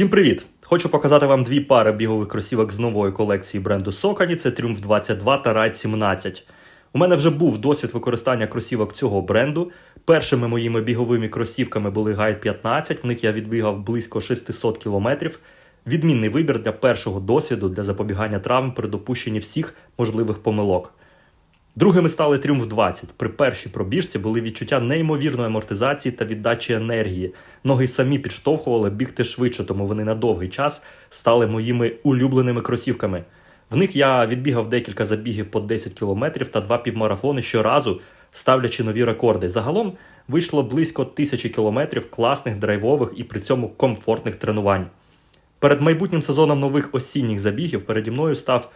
Всім привіт! Хочу показати вам дві пари бігових кросівок з нової колекції бренду Sokani. Це Triumph 22 та Ride 17. У мене вже був досвід використання кросівок цього бренду. Першими моїми біговими кросівками були Guide 15, в них я відбігав близько 600 кілометрів. Відмінний вибір для першого досвіду для запобігання травм при допущенні всіх можливих помилок. Другими стали Triumph 20. При першій пробіжці були відчуття неймовірної амортизації та віддачі енергії. Ноги самі підштовхували бігти швидше, тому вони на довгий час стали моїми улюбленими кросівками. В них я відбігав декілька забігів по 10 кілометрів та два півмарафони щоразу, ставлячи нові рекорди. Загалом вийшло близько тисячі кілометрів класних драйвових і при цьому комфортних тренувань. Перед майбутнім сезоном нових осінніх забігів переді мною став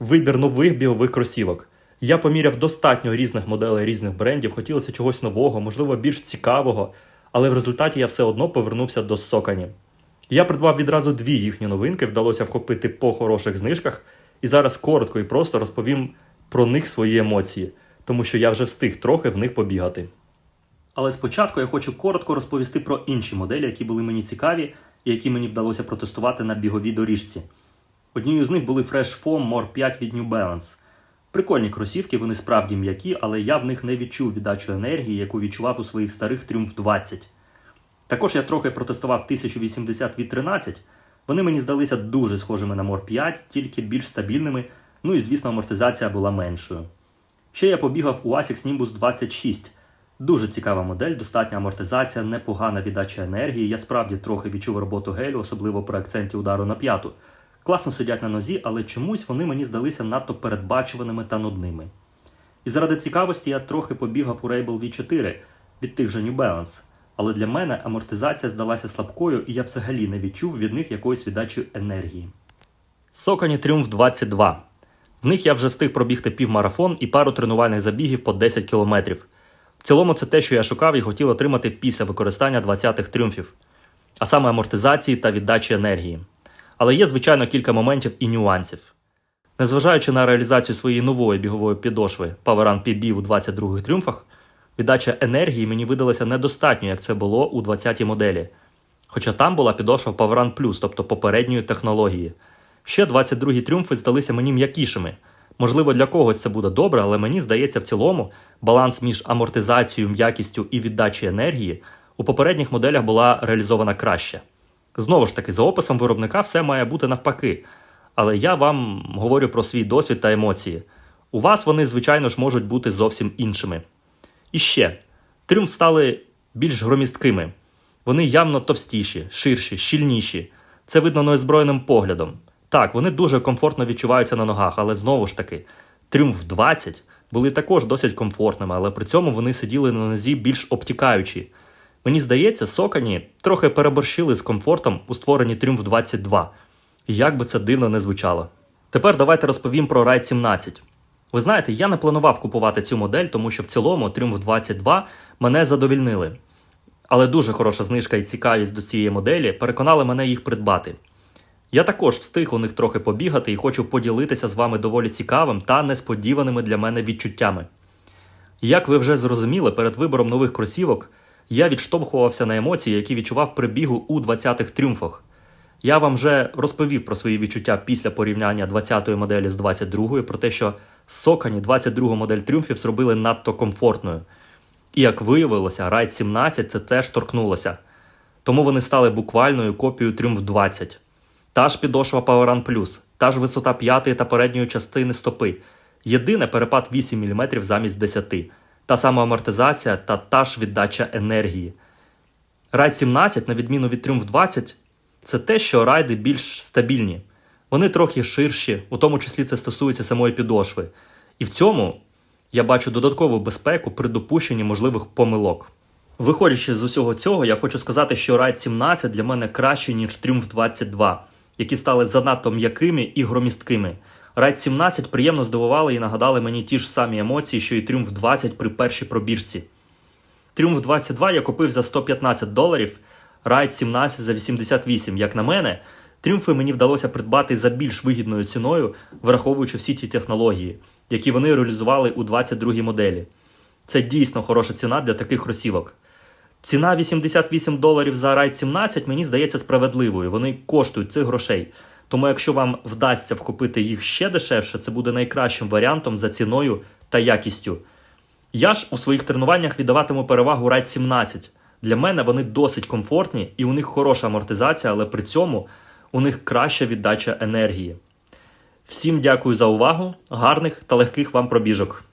вибір нових бігових кросівок. Я поміряв достатньо різних моделей різних брендів, хотілося чогось нового, можливо, більш цікавого, але в результаті я все одно повернувся до Сокані. Я придбав відразу дві їхні новинки, вдалося вхопити по хороших знижках, і зараз коротко і просто розповім про них свої емоції, тому що я вже встиг трохи в них побігати. Але спочатку я хочу коротко розповісти про інші моделі, які були мені цікаві і які мені вдалося протестувати на біговій доріжці. Однією з них були Fresh Foam More 5 від New Balance. Прикольні кросівки, вони справді м'які, але я в них не відчув віддачу енергії, яку відчував у своїх старих Triumph 20. Також я трохи протестував 1080 від 13. Вони мені здалися дуже схожими на More 5, тільки більш стабільними, ну і звісно, амортизація була меншою. Ще я побігав у Asics Nimbus 26. Дуже цікава модель, достатня амортизація, непогана віддача енергії. Я справді трохи відчув роботу гелю, особливо при акценті удару на п'яту. Класно сидять на нозі, але чомусь вони мені здалися надто передбачуваними та нудними. І заради цікавості я трохи побігав у Rebel V4 від тих же New Balance, але для мене амортизація здалася слабкою, і я взагалі не відчув від них якоїсь віддачі енергії. Сокані Triumph 22. В них я вже встиг пробігти півмарафон і пару тренувальних забігів по 10 кілометрів. В цілому це те, що я шукав і хотів отримати після використання 20-х тріумфів, а саме амортизації та віддачі енергії. Але є, звичайно, кілька моментів і нюансів. Незважаючи на реалізацію своєї нової бігової підошви PowerRun PB у 22-х тріумфах, віддача енергії мені видалася недостатньо, як це було у 20-й моделі. Хоча там була підошва PowerRun Plus, тобто попередньої технології. Ще 22-гі тріумфи здалися мені м'якішими. Можливо, для когось це буде добре, але мені здається, в цілому баланс між амортизацією, м'якістю і віддачею енергії у попередніх моделях була реалізована краще. Знову ж таки, за описом виробника все має бути навпаки. Але я вам говорю про свій досвід та емоції. У вас вони, звичайно ж, можуть бути зовсім іншими. І ще, тріумф стали більш громісткими. Вони явно товстіші, ширші, щільніші. Це видно неозброєним поглядом. Так, вони дуже комфортно відчуваються на ногах, але знову ж таки, тріумф 20 були також досить комфортними, але при цьому вони сиділи на нозі більш обтікаючі. Мені здається, Сокані трохи переборщили з комфортом у створенні Triumph 22. І як би це дивно не звучало. Тепер давайте розповім про Ride 17. Ви знаєте, я не планував купувати цю модель, тому що в цілому Triumph 22 мене задовільнили. Але дуже хороша знижка і цікавість до цієї моделі переконали мене їх придбати. Я також встиг у них трохи побігати і хочу поділитися з вами доволі цікавим та несподіваними для мене відчуттями. Як ви вже зрозуміли, перед вибором нових кросівок я відштовхувався на емоції, які відчував при бігу у 20-х тріумфах. Я вам вже розповів про свої відчуття після порівняння 20-ї моделі з 22-ю, про те, що Сокані 22-гу модель тріумфів зробили надто комфортною. І як виявилося, Ride 17 це теж торкнулося. Тому вони стали буквальною копією Triumph 20. Та ж підошва PowerRun Plus, та ж висота п'ятої та передньої частини стопи. Єдине перепад 8 мм замість 10 та сама амортизація та та ж віддача енергії. Райд 17, на відміну від Triumph 20, це те, що райди більш стабільні. Вони трохи ширші, у тому числі це стосується самої підошви. І в цьому я бачу додаткову безпеку при допущенні можливих помилок. Виходячи з усього цього, я хочу сказати, що Ride 17 для мене краще, ніж Triumph 22, які стали занадто м'якими і громісткими. Ride 17 приємно здивували і нагадали мені ті ж самі емоції, що і Triumph 20 при першій пробіжці. Triumph 22 я купив за 115 доларів, Ride 17 за 88. Як на мене, тріумфи мені вдалося придбати за більш вигідною ціною, враховуючи всі ті технології, які вони реалізували у 22 моделі. Це дійсно хороша ціна для таких кросівок. Ціна 88 доларів за Ride 17 мені здається справедливою. Вони коштують цих грошей. Тому, якщо вам вдасться вкупити їх ще дешевше, це буде найкращим варіантом за ціною та якістю. Я ж у своїх тренуваннях віддаватиму перевагу Ride 17. Для мене вони досить комфортні і у них хороша амортизація, але при цьому у них краща віддача енергії. Всім дякую за увагу, гарних та легких вам пробіжок.